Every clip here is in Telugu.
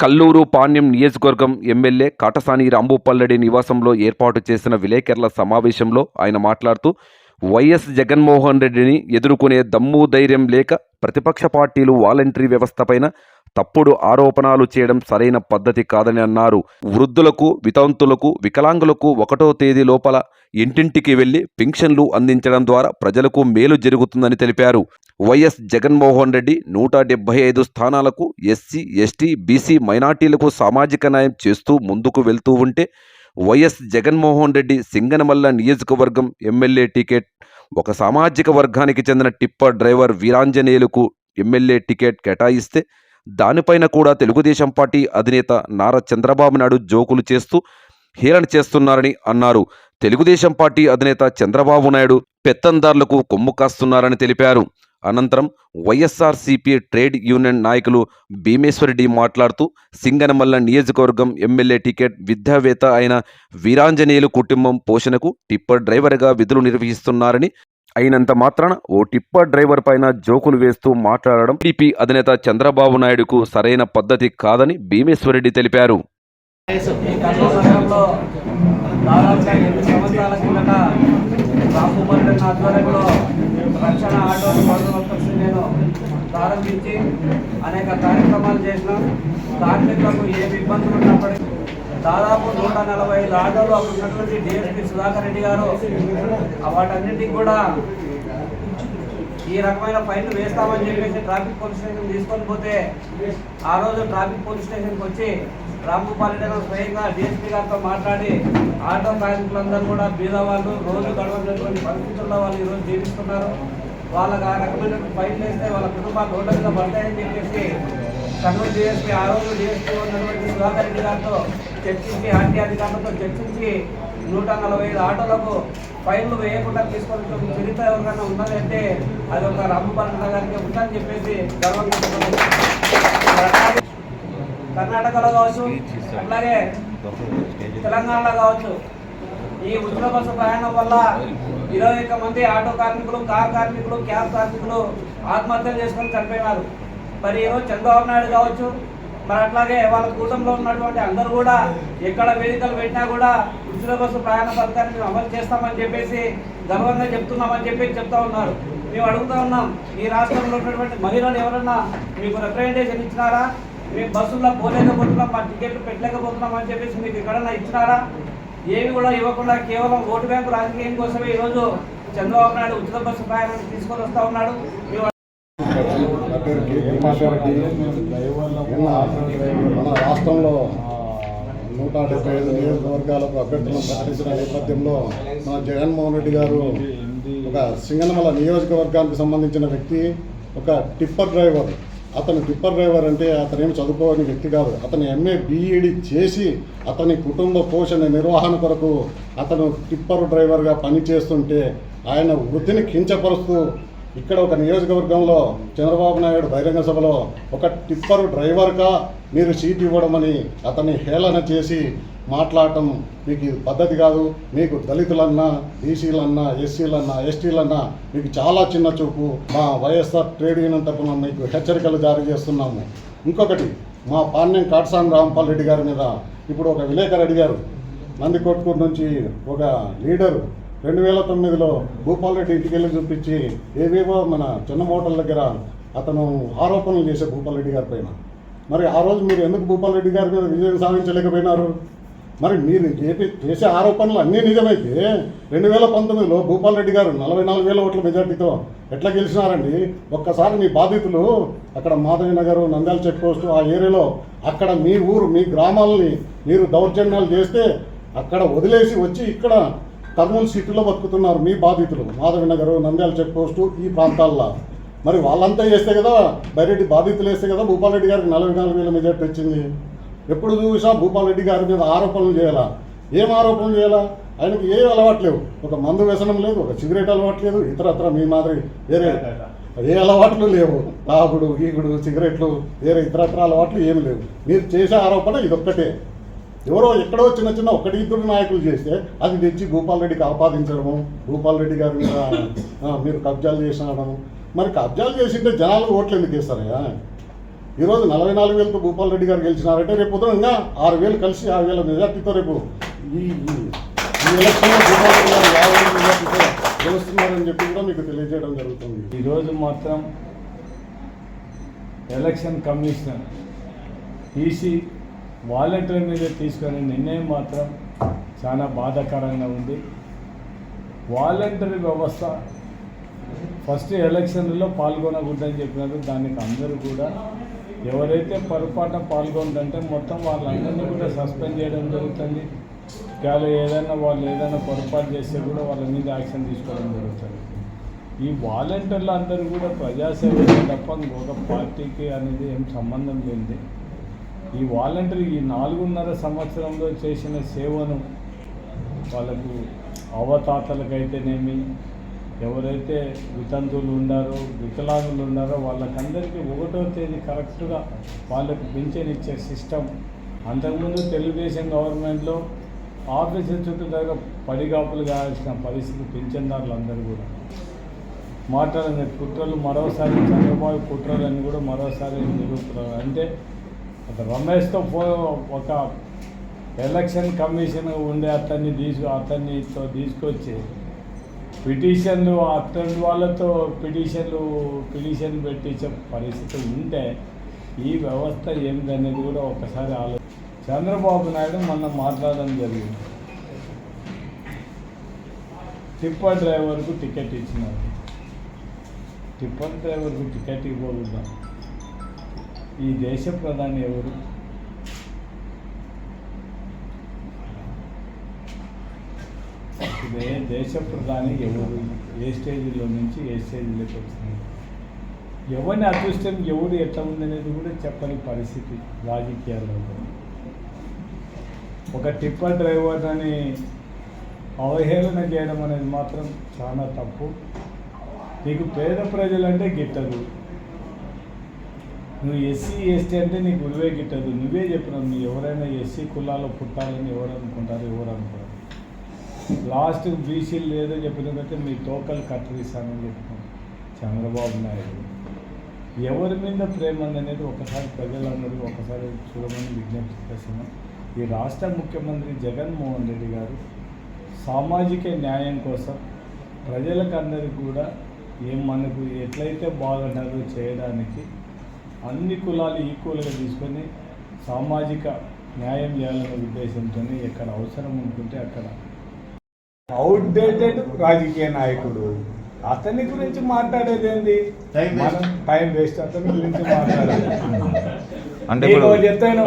కల్లూరు పాణ్యం నియోజకవర్గం ఎమ్మెల్యే కాటసాని రాంభూపల్లెడి నివాసంలో ఏర్పాటు చేసిన విలేకరుల సమావేశంలో ఆయన మాట్లాడుతూ వైఎస్ జగన్మోహన్ రెడ్డిని ఎదుర్కొనే దమ్ము ధైర్యం లేక ప్రతిపక్ష పార్టీలు వాలంటరీ వ్యవస్థపైన తప్పుడు ఆరోపణలు చేయడం సరైన పద్ధతి కాదని అన్నారు. వృద్ధులకు వితంతులకు వికలాంగులకు ఒకటో తేదీ లోపల ఇంటింటికి వెళ్ళి పింఛన్లు అందించడం ద్వారా ప్రజలకు మేలు జరుగుతుందని తెలిపారు. వైఎస్ జగన్మోహన్ రెడ్డి నూట డెబ్బై ఐదు స్థానాలకు ఎస్సీ ఎస్టీ బీసీ మైనార్టీలకు సామాజిక న్యాయం చేస్తూ ముందుకు వెళ్తూ ఉంటే వైఎస్ జగన్మోహన్ రెడ్డి సింగనమల్ల నియోజకవర్గం ఎమ్మెల్యే టికెట్ ఒక సామాజిక వర్గానికి చెందిన టిప్పర్ డ్రైవర్ వీరాంజనేయులకు ఎమ్మెల్యే టికెట్ కేటాయిస్తే దానిపైన కూడా తెలుగుదేశం పార్టీ అధినేత నారా చంద్రబాబు నాయుడు జోకులు చేస్తూ హేళన చేస్తున్నారని అన్నారు. తెలుగుదేశం పార్టీ అధినేత చంద్రబాబు నాయుడు పెత్తందారులకు కొమ్ము కాస్తున్నారని తెలిపారు. అనంతరం వైఎస్ఆర్సీపీ ట్రేడ్ యూనియన్ నాయకులు భీమేశ్వరరెడ్డి మాట్లాడుతూ సింగనమల్ల నియోజకవర్గం ఎమ్మెల్యే టికెట్ విద్యావేత్త అయిన వీరాంజనేయులు కుటుంబం పోషణకు టిప్పర్ డ్రైవర్గా విధులు నిర్వహిస్తున్నారని అయినంత మాత్రాన ఓ టిప్పర్ డ్రైవర్ పైన జోకులు వేస్తూ మాట్లాడడం టీడీపీ అధినేత చంద్రబాబు నాయుడుకు సరైన పద్ధతి కాదని భీమేశ్వరరెడ్డి తెలిపారు. రక్షణ ఆటో నేను ప్రారంభించి అనేక కార్యక్రమాలు చేసినాం. కార్మికులకు ఏమి ఇబ్బందులు ఉన్నప్పటికీ దాదాపు నూట నలభై ఐదు ఆటోలు అప్పుడు ఉన్నటువంటి డిఎస్పీ సుధాకర్ రెడ్డి గారు ఆ వాటన్నిటికి కూడా ఈ రకమైన ఫైన్లు వేస్తామని చెప్పేసి ట్రాఫిక్ పోలీస్ స్టేషన్ తీసుకొని పోతే ఆ రోజు ట్రాఫిక్ పోలీస్ స్టేషన్కి వచ్చి రామగోపాల్ గారు స్వయంగా డిఎస్పీ గారితో మాట్లాడి ఆటో కార్మికులందరూ కూడా బీదవాళ్ళు రోజు గడవనటువంటి పరిస్థితుల్లో వాళ్ళు ఈరోజు జీవిస్తున్నారు. వాళ్ళకి ఆ రకమైన ఫైన్లు వేస్తే వాళ్ళ కుటుంబాలు రోడ్ల మీద పడతాయని చెప్పేసి కర్నూలు డిఎస్పీ ఆ రోజు డిఎస్పీ ఉన్నటువంటి సుధాకర్ రెడ్డి గారితో చర్చించి ఆర్టీ అధికారులతో చర్చించి నూట నలభై ఐదు ఆటోలకు ఫైన్లు వేయకుండా తీసుకొని చరిత్ర ఎవరికైనా ఉన్నదంటే అది ఒక రామపాలన గారికి ఉందని చెప్పేసి గర్వంగా కర్ణాటకలో కావచ్చు అలాగే తెలంగాణలో కావచ్చు ఈ ఉచిత బస్సు ప్రయాణం వల్ల ఇరవై ఒక్క మంది ఆటో కార్మికులు కార్ కార్మికులు క్యాబ్ కార్మికులు ఆత్మహత్యలు చేసుకొని చనిపోయినారు. మరి చంద్రబాబు నాయుడు కావచ్చు మరి అట్లాగే వాళ్ళ కూటమిలో ఉన్నటువంటి అందరూ కూడా ఎక్కడ వేదికలు పెట్టినా కూడా ఉచిత బస్సు ప్రయాణ పథకాన్ని మేము అమలు చేస్తామని చెప్పేసి గర్వంగా చెప్తున్నామని చెప్పి చెప్తా ఉన్నారు. మేము అడుగుతా ఉన్నాం ఈ రాష్ట్రంలో ఉన్నటువంటి మహిళలు ఎవరన్నా మీకు రిప్రజెంటేషన్ ఇచ్చినారా? మేము బస్సుల్లో పోలేకపోతున్నాం మా టికెట్లు పెట్టలేకపోతున్నాం అని చెప్పేసి మీకు ఎక్కడన్నా ఇచ్చినారా? ఏమి కూడా ఇవ్వకుండా కేవలం ఓటు బ్యాంకు రాజకీయం కోసమే ఈరోజు చంద్రబాబు నాయుడు ఉచిత బస్సు ప్రయాణాన్ని తీసుకొని వస్తా ఉన్నాడు. మేము నిన్న మన రాష్ట్రంలో నూట డెబ్బై ఐదు నియోజకవర్గాలకు అభ్యర్థులను ప్రకటించిన నేపథ్యంలో మన జగన్మోహన్ రెడ్డి గారు ఒక సింగనమల నియోజకవర్గానికి సంబంధించిన వ్యక్తి ఒక టిప్పర్ డ్రైవర్. అతను టిప్పర్ డ్రైవర్ అంటే అతను ఏం చదువుకోని వ్యక్తి కాదు. అతను ఎంఏ బీఈడి చేసి అతని కుటుంబ పోషణ నిర్వహణ కొరకు అతను టిప్పర్ డ్రైవర్గా పనిచేస్తుంటే ఆయన వృత్తిని కించపరుస్తూ ఇక్కడ ఒక నియోజకవర్గంలో చంద్రబాబు నాయుడు బహిరంగ సభలో ఒక టిప్పర్ డ్రైవర్గా మీరు సీట్ ఇవ్వడమని అతన్ని హేళన చేసి మాట్లాడటం మీకు ఇది పద్ధతి కాదు. మీకు దళితులన్నా బీసీలన్నా ఎస్సీలన్నా ఎస్టీలన్నా మీకు చాలా చిన్న చూపు. మా వైఎస్ఆర్ ట్రేడ్ యూనియన్ తరఫున మీకు హెచ్చరికలు జారీ చేస్తున్నాము. ఇంకొకటి మా పాణ్యం కాటసాని రాంపాల్ రెడ్డి గారి మీద ఇప్పుడు ఒక విలేకరు అడిగారు. నందికొట్కూరు నుంచి ఒక లీడరు రెండు వేల తొమ్మిదిలో భూపాల్ రెడ్డి ఇంటికి వెళ్ళి చూపించి ఏవేవో మన చిన్న హోటల్ దగ్గర అతను ఆరోపణలు చేసే భూపాల్ రెడ్డి గారి పైన. మరి ఆ రోజు మీరు ఎందుకు భూపాల్ రెడ్డి గారి మీద విజయం సాధించలేకపోయినారు? మరి మీరు చేపి చేసే ఆరోపణలు అన్నీ నిజమైతే రెండు వేల పంతొమ్మిదిలో భూపాల్ రెడ్డి గారు నలభై నాలుగు వేల ఓట్ల మెజార్టీతో ఎట్లా గెలిచినారండి? ఒక్కసారి మీ బాధితులు అక్కడ మాధవి నగర్ నంద్యాల చెక్ పోస్ట్ ఆ ఏరియాలో అక్కడ మీ ఊరు మీ గ్రామాలని మీరు దౌర్జన్యాలు చేస్తే అక్కడ వదిలేసి వచ్చి ఇక్కడ కర్నూలు సిటీలో బతుకుతున్నారు మీ బాధితులు. మాధవినగర్ నంద్యాల చెక్ పోస్టు ఈ ప్రాంతాల్లో. మరి వాళ్ళంతా చేస్తే కదా బైరెడ్డి బాధితులు వేస్తే కదా భూపాలరెడ్డి గారికి నలభై నాలుగు వేల మెజార్టీ వచ్చింది. ఎప్పుడు చూసా భూపాలరెడ్డి గారి మీద ఆరోపణలు చేయాలా? ఏం ఆరోపణలు చేయాలా? ఆయనకి ఏ అలవాటు లేవు. ఒక మందు వ్యసనం లేదు ఒక సిగరెట్ అలవాటు లేదు ఇతరత్ర మీ మాదిరి వేరే ఏ అలవాట్లు లేవు. తాగుడు ఈగుడు సిగరెట్లు వేరే ఇతరత్ర అలవాట్లు ఏమి లేవు. మీరు చేసే ఆరోపణ ఇదొక్కటే. ఎవరో ఎక్కడో చిన్న చిన్న ఒకటి ఇద్దరు నాయకులు చేస్తే అది తెచ్చి గోపాల్ రెడ్డికి ఆపాదించడము గోపాల్ రెడ్డి గారి మీద మీరు కబ్జాలు చేసినడము. మరి కబ్జాలు చేసింటే జనాలు ఓట్లు ఎందుకు వేస్తారయ్యా? ఈరోజు నలభై నాలుగు వేలతో భూపాల్ రెడ్డి గారు గెలిచినారంటే రేపు పొద్దున ఇంకా ఆరు వేలు కలిసి ఆరు వేల మెజార్టీతో రేపు. ఈ ఈ- ఈ ఎలక్షన్లో భూపాల్ రెడ్డి గారు యాభై వేల మెజార్టీతో గెలుస్తున్నారని చెప్పి కూడా మీకు తెలియజేయడం జరుగుతుంది. ఈరోజు మాత్రం ఎలక్షన్ కమిషనర్ ఈసీ వాలంటీర్ మీద తీసుకునే నిర్ణయం మాత్రం చాలా బాధాకరంగా ఉంది. వాలంటరీ వ్యవస్థ ఫస్ట్ ఎలక్షన్లో పాల్గొనకూడదని చెప్పినారు దానికి అందరూ కూడా ఎవరైతే పొరపాటున పాల్గొందంటే మొత్తం వాళ్ళందరినీ కూడా సస్పెండ్ చేయడం జరుగుతుంది. వాళ్ళు ఏదైనా వాళ్ళు ఏదైనా పొరపాటు చేస్తే కూడా వాళ్ళ మీద యాక్షన్ తీసుకోవడం జరుగుతుంది. ఈ వాలంటీర్లు అందరూ కూడా ప్రజాసేవ తప్ప ఒక పార్టీకి అనేది ఏం సంబంధం లేనిది. ఈ వాలంటీర్ ఈ నాలుగున్నర సంవత్సరంలో చేసిన సేవను వాళ్ళకు అవతాతలకైతేనేమి ఎవరైతే వితంతువులు ఉన్నారో వికలాంగులు ఉన్నారో వాళ్ళకందరికీ ఒకటో తేదీ కరెక్ట్గా వాళ్ళకు పింఛన్ ఇచ్చే సిస్టమ్. అంతకుముందు తెలుగుదేశం గవర్నమెంట్లో ఆఫీసుల చుట్టూ దగ్గర పడిగాపులు కావాల్సిన పరిస్థితి పింఛన్దారులందరూ కూడా. మాట్లాడిన కుట్రలు మరోసారి చంద్రబాబు కుట్రలని కూడా మరోసారి నిరూపుతారు అంటే రమేష్తో పో ఒక ఎలక్షన్ కమిషన్ ఉండే అతన్ని తీసుకు అతన్నితో తీసుకొచ్చి పిటిషన్లు అతని వాళ్ళతో పిటిషన్లు పిటిషన్ పెట్టించే పరిస్థితి ఉంటే ఈ వ్యవస్థ ఏమిటనేది కూడా ఒకసారి ఆలో చంద్రబాబు నాయుడు మొన్న మాట్లాడడం జరిగింది. టిప్పర్ డ్రైవర్కు టికెట్ ఇచ్చినారు. టిప్పర్ డ్రైవర్కు టికెట్ ఇవ్వకూడదు ఈ దేశ ప్రధాని ఎవరు? ఇదే దేశ ప్రధాని ఎవరు? ఏ స్టేజ్లో నుంచి ఏ స్టేజ్లోకి వస్తుంది? ఎవరిని అదృష్టం ఎవరు ఎట్లా ఉందనేది కూడా చెప్పని పరిస్థితి రాజకీయాల్లో ఒక టిప్పర్ డ్రైవర్ అని అవహేళన చేయడం అనేది మాత్రం చాలా తప్పు. నీకు పేద ప్రజలంటే గిట్టదు. నువ్వు ఎస్సీ ఎస్టీ అంటే నీకు ఉరివే గిట్టదు. నువ్వే చెప్పినావు నువ్వు ఎవరైనా ఎస్సీ కులాల్లో పుట్టాలని ఎవరు అనుకుంటారు ఎవరు అనుకోరు. లాస్ట్ బీసీలు లేదో చెప్పినట్టే మీ టోకల్ కత్తిరిస్తానని చెప్పినాం చంద్రబాబు నాయుడు. ఎవరి మీద ప్రేమ అనేది ఒకసారి ప్రజలందరూ ఒకసారి చూడమని విజ్ఞప్తి చేస్తున్నాం. ఈ రాష్ట్ర ముఖ్యమంత్రి జగన్మోహన్ రెడ్డి గారు సామాజిక న్యాయం కోసం ప్రజలకందరికీ కూడా ఏం మనకు ఎట్లయితే బాగుంటుందో చేయడానికి అన్ని కులాలు ఈక్వల్గా తీసుకొని సామాజిక న్యాయం చేయాలనే ఉద్దేశంతో ఎక్కడ అవసరం అనుకుంటే అక్కడ. అవుట్డేటెడ్ రాజకీయ నాయకుడు. అతని గురించి మాట్లాడేది ఏంది? Time waste. మనం టైం వేస్ట్ అతని గురించి మాట్లాడేది అంటే చెప్తాను.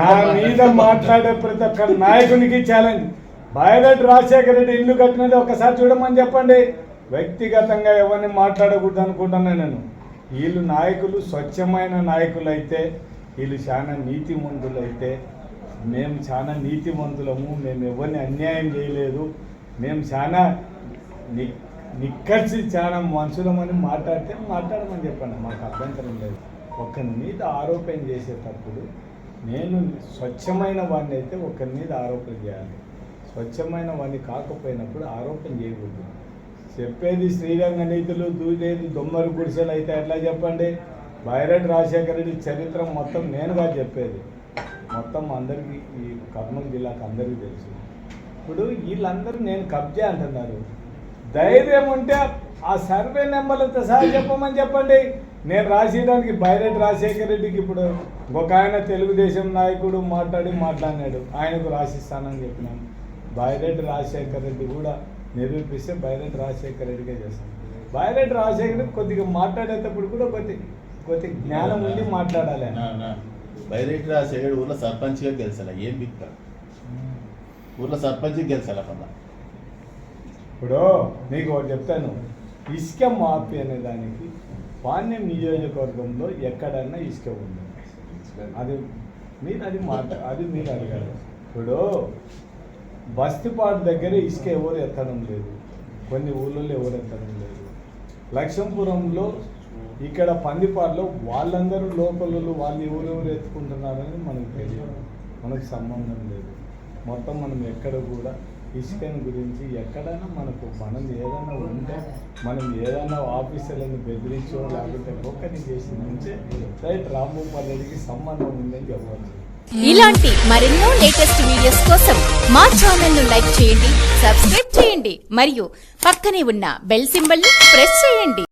నా? మీద మాట్లాడే ప్రతి ఒక్క నాయకునికి ఛాలెంజ్ బయలట్ రాజశేఖర రెడ్డి ఇల్లు కట్టినది ఒకసారి చూడమని చెప్పండి. వ్యక్తిగతంగా ఎవరిని మాట్లాడకూడదు అనుకుంటున్నాను నేను. వీళ్ళు నాయకులు స్వచ్ఛమైన నాయకులు అయితే వీళ్ళు చాలా నీతిమంతులైతే అయితే మేము చాలా నీతిమంతులము మేము ఎవరిని అన్యాయం చేయలేదు. మేము చాలా ని నిక్కర్చి చాలా మనుషులమని మాట్లాడితే మాట్లాడమని చెప్పండి. మాకు అభ్యంతరం లేదు. ఒకరి మీద ఆరోపణ చేసేటప్పుడు నేను స్వచ్ఛమైన వాడిని అయితే ఒకరి మీద ఆరోపణ చేయాలి. స్వచ్ఛమైన వాడిని కాకపోయినప్పుడు ఆరోపణ చేయకూడదు. చెప్పేది శ్రీరంగ నీతులు దూదేది దొమ్మరు గుడిసెలు అయితే ఎట్లా చెప్పండి? బైరెడ్డి రాజశేఖర రెడ్డి చరిత్ర మొత్తం నేనుగా చెప్పేది. మొత్తం అందరికీ ఈ కర్నూలు జిల్లాకు అందరికీ తెలుసు. ఇప్పుడు వీళ్ళందరూ నేను కబ్జా అంటున్నారు. ధైర్యం ఉంటే ఆ సర్వే నెంబర్లతో సహా చెప్పమని చెప్పండి. నేను రాసేయడానికి బైరెడ్డి రాజశేఖర రెడ్డికి ఇప్పుడు ఒక ఆయన తెలుగుదేశం నాయకుడు మాట్లాడి మాట్లాడినాడు. ఆయనకు రాసిస్తానని చెప్పినాను. బైరెడ్డి రాజశేఖర రెడ్డి కూడా నిరూపిస్తే బైరెడ్డి రాజశేఖర రెడ్డిగా చేస్తాను బైరెడ్డి రాజశేఖర కొద్దిగా మాట్లాడేటప్పుడు కూడా కొద్ది కొద్ది జ్ఞానం ఉండి మాట్లాడాలి. బైరెడ్డి రాజశేఖర్ ఊర్లో సర్పంచ్గా గెలిచాల? ఏం బిక్క? ఊర్లో సర్పంచ్గా గెలిచాల పద? ఇప్పుడు నీకు ఒకటి చెప్తాను. ఇసుక మాఫీ అనే దానికి పాణ్యం నియోజకవర్గంలో ఎక్కడన్నా ఇసుక ఉంది? అది మీరు అది మాట అది మీరు అడగాలి. ఇప్పుడు బస్తిపాడు దగ్గర ఇసుక ఎవరు ఎత్తడం లేదు. కొన్ని ఊళ్ళల్లో ఎవరు ఎత్తడం లేదు. లక్ష్మీపురంలో ఇక్కడ పందిపాడులో వాళ్ళందరూ లోకలు వాళ్ళు ఎవరెవరు ఎత్తుకుంటున్నారని మనకు తెలియదు. మనకు సంబంధం లేదు. మొత్తం మనం ఎక్కడ కూడా ఇసుకని గురించి ఎక్కడైనా మనకు మనం ఏదైనా ఉంటే మనం ఏదైనా ఆఫీసర్లను బెదిరించో లేకపోతే ఒక్కరిని చేసి ఉంటే రైట్ రాంభూపాల్ రెడ్డికి సంబంధం ఉందని చెప్పవచ్చు. ఇలాంటి మరెన్నో లేటెస్ట్ వీడియోస్ కోసం మా ఛానల్ను లైక్ చేయండి సబ్స్క్రైబ్ చేయండి మరియు పక్కనే ఉన్న బెల్ సింబల్ని ప్రెస్ చేయండి.